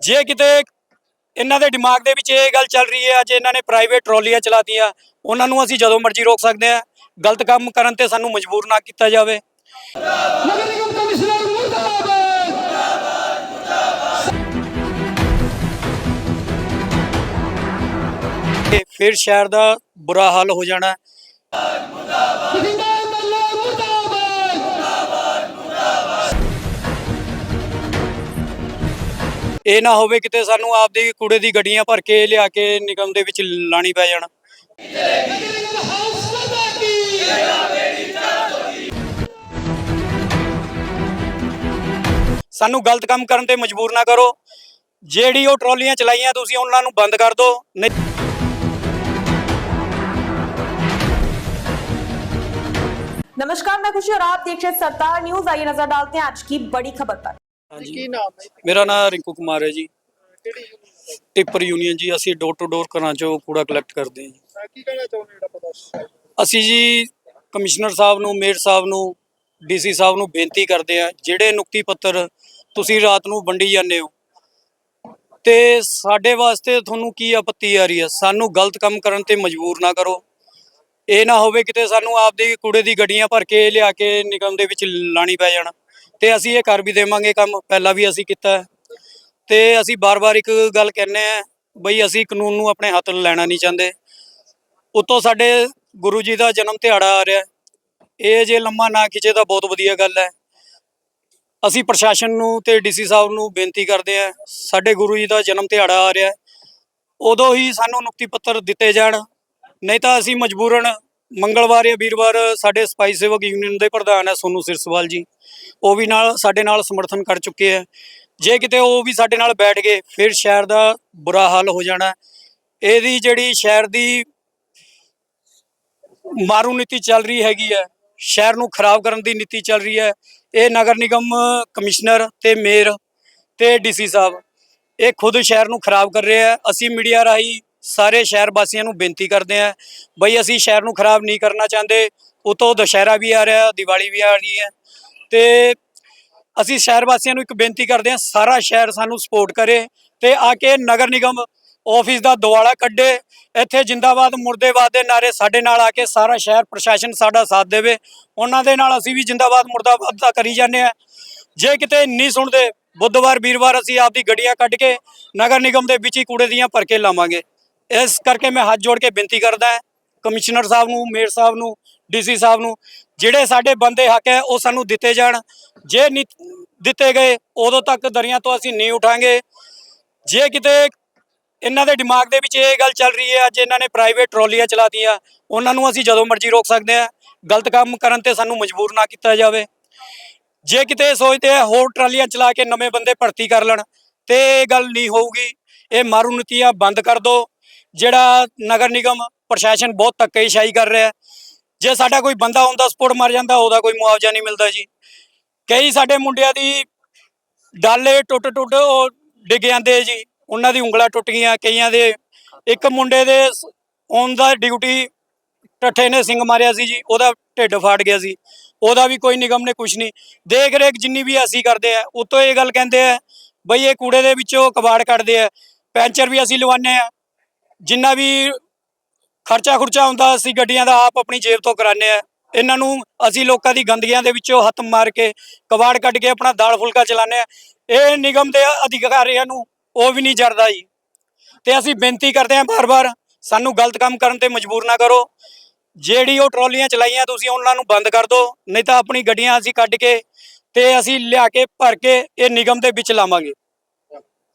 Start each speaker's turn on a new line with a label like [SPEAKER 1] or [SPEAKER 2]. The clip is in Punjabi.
[SPEAKER 1] ਜੇ ਕਿਤੇ ਇਹਨਾਂ ਦੇ ਦਿਮਾਗ ਦੇ ਵਿੱਚ ਇਹ ਗੱਲ ਚੱਲ ਰਹੀ ਹੈ ਅੱਜ ਇਹਨਾਂ ਨੇ ਪ੍ਰਾਈਵੇਟ ਟਰਾਲੀਆਂ ਚਲਾਤੀਆਂ ਉਹਨਾਂ ਨੂੰ ਅਸੀਂ ਜਦੋਂ ਮਰਜ਼ੀ ਰੋਕ ਸਕਦੇ ਹਾਂ। ਗਲਤ ਕੰਮ ਕਰਨ ਤੇ ਸਾਨੂੰ ਮਜਬੂਰ ਨਾ ਕੀਤਾ ਜਾਵੇ।
[SPEAKER 2] ਨਗਰ ਨਿਗਮ ਕਮਿਸ਼ਨਰ ਮੁਰਦਾਬਾਦ।
[SPEAKER 1] ਤੇ ਫਿਰ ਸ਼ਹਿਰ ਦਾ ਬੁਰਾ ਹਾਲ ਹੋ ਜਾਣਾ।
[SPEAKER 2] ਬਠਿੰਡਾ
[SPEAKER 1] ਇਹ ਨਾ ਹੋਵੇ ਕਿਤੇ ਸਾਨੂੰ ਆਪਦੀ ਕੂੜੇ ਦੀ ਗੱਡੀਆਂ ਭਰ ਕੇ ਲਿਆ ਕੇ ਨਿਗਮ ਦੇ ਵਿੱਚ ਲਾਣੀ ਪੈ ਜਾਣ
[SPEAKER 2] ਨਗਰ ਨਿਗਮ ਹਾਊਸ ਮਦਾ ਕੀ
[SPEAKER 1] ਸਾਨੂੰ ਗਲਤ ਕੰਮ ਕਰਨ ਤੇ ਮਜਬੂਰ ਨਾ ਕਰੋ ਜਿਹੜੀ ਉਹ ਟਰਾਲੀਆਂ ਚਲਾਈਆਂ ਤੁਸੀਂ ਉਹਨਾਂ ਨੂੰ ਬੰਦ ਕਰ ਦਿਓ ਨਹੀਂ
[SPEAKER 3] नमस्कार मैं खुशी और आप देख रहे हैं सरदार न्यूज आइए नजर डालते हैं आज की बड़ी खबर पर
[SPEAKER 1] ਕੀ ਨਾਮ ਹੈ ਮੇਰਾ ਨਾਮ ਰਿੰਕੂ ਕੁਮਾਰ ਹੈ ਜੀ। ਟਿੱਪਰ ਯੂਨੀਅਨ ਜੀ ਅਸੀਂ ਡੋਰ ਟੂ ਡੋਰ ਘਰਾਂ ਚੋਂ ਕੂੜਾ ਕਲੈਕਟ ਕਰਦੇ ਹਾਂ ਜੀ।
[SPEAKER 4] ਕੀ ਕਹਿਣਾ ਚਾਹੁੰਦੇ ਜਿਹੜਾ ਪਤਾ
[SPEAKER 1] ਅਸੀਂ ਜੀ ਕਮਿਸ਼ਨਰ ਸਾਹਿਬ ਨੂੰ ਮੇਅਰ ਸਾਹਿਬ ਨੂੰ ਡੀਸੀ ਸਾਹਿਬ ਨੂੰ ਬੇਨਤੀ ਕਰਦੇ ਆ ਜਿਹੜੇ ਨੁਕਤੀ ਪੱਤਰ ਤੁਸੀਂ ਰਾਤ ਨੂੰ ਵੰਡੀ ਜਾਂਦੇ ਹੋ ਤੇ ਸਾਡੇ ਵਾਸਤੇ ਤੁਹਾਨੂੰ ਕੀ ਆਪੱਤੀ ਆ ਰਹੀ ਹੈ? ਸਾਨੂੰ ਗਲਤ ਕੰਮ ਕਰਨ ਤੇ ਮਜਬੂਰ ਨਾ ਕਰੋ। ਇਹ ਨਾ ਹੋਵੇ ਕਿਤੇ ਸਾਨੂੰ ਆਪਦੀ ਕੂੜੇ ਦੀ ਗੱਡੀਆਂ ਭਰ ਕੇ ਲਿਆ ਕੇ ਨਿਗਮ ਦੇ ਵਿੱਚ ਲਾਣੀ ਪੈ ਜਾਣ। ਤੇ ਅਸੀਂ ਇਹ ਕਰ ਵੀ ਦੇਵਾਂਗੇ ਕੰਮ, ਪਹਿਲਾਂ ਵੀ ਅਸੀਂ ਕੀਤਾ ਹੈ। ਤੇ ਅਸੀਂ ਬਾਰ-ਬਾਰ ਇੱਕ ਗੱਲ ਕਹਿੰਨੇ ਆ ਬਈ ਅਸੀਂ ਕਾਨੂੰਨ ਨੂੰ ਆਪਣੇ ਹੱਥ ਲੈਣਾ ਨਹੀਂ ਚਾਹੁੰਦੇ ਉਤੋਂ ਸਾਡੇ ਗੁਰੂ ਜੀ ਦਾ ਜਨਮ ਦਿਹਾੜਾ ਆ ਰਿਹਾ ਹੈ। ਇਹ ਜੇ ਲੰਮਾ ਨਾ ਖਿੱਚੇ ਤਾਂ ਬਹੁਤ ਵਧੀਆ ਗੱਲ ਹੈ ਅਸੀਂ ਪ੍ਰਸ਼ਾਸਨ ਨੂੰ ਤੇ ਡੀਸੀ ਸਾਹਿਬ ਨੂੰ ਬੇਨਤੀ ਕਰਦੇ ਆ ਸਾਡੇ ਗੁਰੂ ਜੀ ਦਾ ਜਨਮ ਦਿਹਾੜਾ ਆ ਰਿਹਾ ਹੈ। ਉਦੋਂ ਹੀ ਸਾਨੂੰ ਨੁਕਤੀ ਪੱਤਰ ਦਿੱਤੇ ਜਾਣ, ਨਹੀਂ ਤਾਂ ਅਸੀਂ ਮਜਬੂਰਨ ਮੰਗਲਵਾਰ ਜਾਂ ਵੀਰਵਾਰ ਸਾਡੇ ਸਪਾਈ ਸੇਵਕ ਯੂਨੀਅਨ ਦੇ ਪ੍ਰਧਾਨ ਹੈ ਸੋਨੂ ਸਿਰਸਵਾਲ ਜੀ। ਉਹ ਵੀ ਨਾਲ ਸਾਡੇ ਨਾਲ ਸਮਰਥਨ ਕਰ ਚੁੱਕੇ ਹੈ। ਜੇ ਕਿਤੇ ਉਹ ਵੀ ਸਾਡੇ ਨਾਲ ਬੈਠ ਗਏ, ਫਿਰ ਸ਼ਹਿਰ ਦਾ ਬੁਰਾ ਹਾਲ ਹੋ ਜਾਣਾ ਇਹਦੀ ਜਿਹੜੀ ਸ਼ਹਿਰ ਦੀ ਮਾਰੂ ਨੀਤੀ ਚੱਲ ਰਹੀ ਹੈਗੀ ਹੈ, ਸ਼ਹਿਰ ਨੂੰ ਖਰਾਬ ਕਰਨ ਦੀ ਨੀਤੀ ਚੱਲ ਰਹੀ ਹੈ। ਇਹ ਨਗਰ ਨਿਗਮ ਕਮਿਸ਼ਨਰ ਤੇ ਮੇਅਰ ਤੇ ਡੀਸੀ ਸਾਹਿਬ, ਇਹ ਖੁਦ ਸ਼ਹਿਰ ਨੂੰ ਖਰਾਬ ਕਰ ਰਿਹਾ ਆ ਅਸੀਂ ਮੀਡੀਆ ਰਾਹੀਂ ਸਾਰੇ ਸ਼ਹਿਰ ਵਾਸੀਆਂ ਨੂੰ ਬੇਨਤੀ ਕਰਦੇ ਆ ਬਈ ਅਸੀਂ ਸ਼ਹਿਰ ਨੂੰ ਖਰਾਬ ਨਹੀਂ ਕਰਨਾ ਚਾਹੁੰਦੇ, ਉਤੋਂ ਦੁਸ਼ਹਿਰਾ ਵੀ ਆ ਰਿਹਾ, ਦੀਵਾਲੀ ਵੀ ਆ ਰਹੀ ਹੈ। ਤੇ ਅਸੀਂ ਸ਼ਹਿਰ ਵਾਸੀਆਂ ਨੂੰ ਇੱਕ ਬੇਨਤੀ ਕਰਦੇ ਹਾਂ, ਸਾਰਾ ਸ਼ਹਿਰ ਸਾਨੂੰ ਸਪੋਰਟ ਕਰੇ ਤੇ ਆ ਕੇ ਨਗਰ ਨਿਗਮ ਆਫਿਸ ਦਾ ਦੁਆਲਾ ਕੱਢੇ, ਇੱਥੇ ਜਿੰਦਾਬਾਦ ਮੁਰਦੇਬਾਦ ਦੇ ਨਾਰੇ ਸਾਡੇ ਨਾਲ ਆ ਕੇ ਸਾਰਾ ਸ਼ਹਿਰ ਪ੍ਰਸ਼ਾਸਨ ਸਾਡਾ ਸਾਥ ਦੇਵੇ, ਉਹਨਾਂ ਦੇ ਨਾਲ ਅਸੀਂ ਵੀ ਜਿੰਦਾਬਾਦ ਮੁਰਦਾਬਾਦ ਦਾ ਕਰੀ ਜਾਂਦੇ ਆ ਜੇ ਕਿਤੇ ਨਹੀਂ ਸੁਣਦੇ, ਬੁੱਧਵਾਰ, ਵੀਰਵਾਰ ਅਸੀਂ ਆਪਦੀ ਗੱਡੀਆਂ ਕੱਢ ਕੇ ਨਗਰ ਨਿਗਮ ਦੇ ਵਿੱਚ ਹੀ ਕੂੜੇ ਦੀਆਂ ਭਰ ਕੇ ਲਾਵਾਂਗੇ। ਇਸ ਕਰਕੇ ਮੈਂ ਹੱਥ ਜੋੜ ਕੇ ਬੇਨਤੀ ਕਰਦਾ ਕਮਿਸ਼ਨਰ ਸਾਹਿਬ ਨੂੰ, ਮੇਅਰ ਸਾਹਿਬ ਨੂੰ, ਡੀਸੀ ਸਾਹਿਬ ਨੂੰ, ਜਿਹੜੇ ਸਾਡੇ ਬੰਦੇ ਹੱਕ ਹੈ, ਉਹ ਸਾਨੂੰ ਦਿੱਤੇ ਜਾਣ। ਜੇ ਨਹੀਂ ਦਿੱਤੇ ਗਏ, ਉਦੋਂ ਤੱਕ ਦਰਿਆ ਤੋਂ ਅਸੀਂ ਨਹੀਂ ਉਠਾਂਗੇ। ਜੇ ਕਿਤੇ ਇਹਨਾਂ ਦੇ ਦਿਮਾਗ ਦੇ ਵਿੱਚ ਇਹ ਗੱਲ ਚੱਲ ਰਹੀ ਹੈ, ਅੱਜ ਇਹਨਾਂ ਨੇ ਪ੍ਰਾਈਵੇਟ ਟਰਾਲੀਆਂ ਚਲਾਤੀਆਂ, ਉਹਨਾਂ ਨੂੰ ਅਸੀਂ ਜਦੋਂ ਮਰਜ਼ੀ ਰੋਕ ਸਕਦੇ ਹਾਂ। ਗਲਤ ਕੰਮ ਕਰਨ ਤੇ ਸਾਨੂੰ ਮਜਬੂਰ ਨਾ ਕੀਤਾ ਜਾਵੇ। ਜੇ ਕਿਤੇ ਸੋਚਦੇ ਆ, ਹੋਰ ਟਰਾਲੀਆਂ ਚਲਾ ਕੇ ਨਵੇਂ ਬੰਦੇ ਭਰਤੀ ਕਰ ਲੈਣ, ਤੇ ਇਹ ਗੱਲ ਨਹੀਂ ਹੋਊਗੀ। ਇਹ ਮਾਰੂ ਨੀਤੀਆਂ ਬੰਦ ਕਰ ਦਿਓ ਜਿਹੜਾ ਨਗਰ ਨਿਗਮ ਪ੍ਰਸ਼ਾਸਨ ਬਹੁਤ ਧੱਕੇਸ਼ਾਹੀ ਕਰ ਰਿਹਾ ਜੇ ਸਾਡਾ ਕੋਈ ਬੰਦਾ ਹੁੰਦਾ ਸਪੋਰਟ ਮਰ ਜਾਂਦਾ, ਉਹਦਾ ਕੋਈ ਮੁਆਵਜ਼ਾ ਨਹੀਂ ਮਿਲਦਾ ਜੀ। ਕਈ ਸਾਡੇ ਮੁੰਡਿਆਂ ਦੀ ਡਾਲੇ ਟੁੱਟ ਟੁੱਟ ਉਹ ਡਿੱਗ ਜਾਂਦੇ ਜੀ। ਉਹਨਾਂ ਦੀ ਉਂਗਲਾਂ ਟੁੱਟ ਗਈਆਂ, ਕਈਆਂ ਦੇ ਇੱਕ ਮੁੰਡੇ ਦੇ ਔਨ ਦਾ ਡਿਊਟੀ ਟੱਠੇ ਨੇ ਸਿੰਘ ਮਾਰਿਆ ਸੀ ਜੀ, ਉਹਦਾ ਢਿੱਡ ਫਾੜ ਗਿਆ ਸੀ। ਉਹਦਾ ਵੀ ਕੋਈ ਨਿਗਮ ਨੇ ਕੁਝ ਨਹੀਂ। ਦੇਖ ਰੇਖ ਜਿੰਨੀ ਵੀ ਅਸੀਂ ਕਰਦੇ ਆ, ਉਤੋਂ ਇਹ ਗੱਲ ਕਹਿੰਦੇ ਆ, ਬਈ ਇਹ ਕੂੜੇ ਦੇ ਵਿੱਚੋਂ ਕਬਾੜ ਕੱਢਦੇ ਆ, ਪੈਂਚਰ ਵੀ ਅਸੀਂ ਲਵਾਉਂਦੇ ਆ। ਜਿੰਨਾ ਵੀ ਖਰਚਾ ਖੁਰਚਾ ਹੁੰਦਾ, ਅਸੀਂ ਗੱਡੀਆਂ ਦਾ ਆਪ ਆਪਣੀ ਜੇਬ ਤੋਂ ਕਰਾਉਂਦੇ ਆ ਇਹਨਾਂ ਨੂੰ ਅਸੀਂ ਲੋਕਾਂ ਦੀ ਗੰਦਗੀਆਂ ਦੇ ਵਿੱਚੋਂ ਹੱਥ ਮਾਰ ਕੇ ਕਬਾੜ ਕੱਢ ਕੇ ਆਪਣਾ ਦਾਲ ਫੁਲਕਾ ਚਲਾਉਂਦੇ ਆ ਇਹ ਨਿਗਮ ਦੇ ਅਧਿਕਾਰੀਆਂ ਨੂੰ ਉਹ ਵੀ ਨਹੀਂ ਜਰਦਾ ਜੀ। ਤੇ ਅਸੀਂ ਬੇਨਤੀ ਕਰਦੇ ਹਾਂ ਬਾਰ-ਬਾਰ, ਸਾਨੂੰ ਗਲਤ ਕੰਮ ਕਰਨ ਤੇ ਮਜਬੂਰ ਨਾ ਕਰੋ। ਜਿਹੜੀ ਉਹ ਟਰਾਲੀਆਂ ਚਲਾਈਆਂ, ਤੁਸੀਂ ਉਹਨਾਂ ਨੂੰ ਬੰਦ ਕਰ ਦਿਓ, ਨਹੀਂ ਤਾਂ ਆਪਣੀ ਗੱਡੀਆਂ ਅਸੀਂ ਕੱਢ ਕੇ ਤੇ ਅਸੀਂ ਲਿਆ ਕੇ ਭਰ ਕੇ ਇਹ ਨਿਗਮ ਦੇ ਵਿੱਚ ਲਾਵਾਂਗੇ।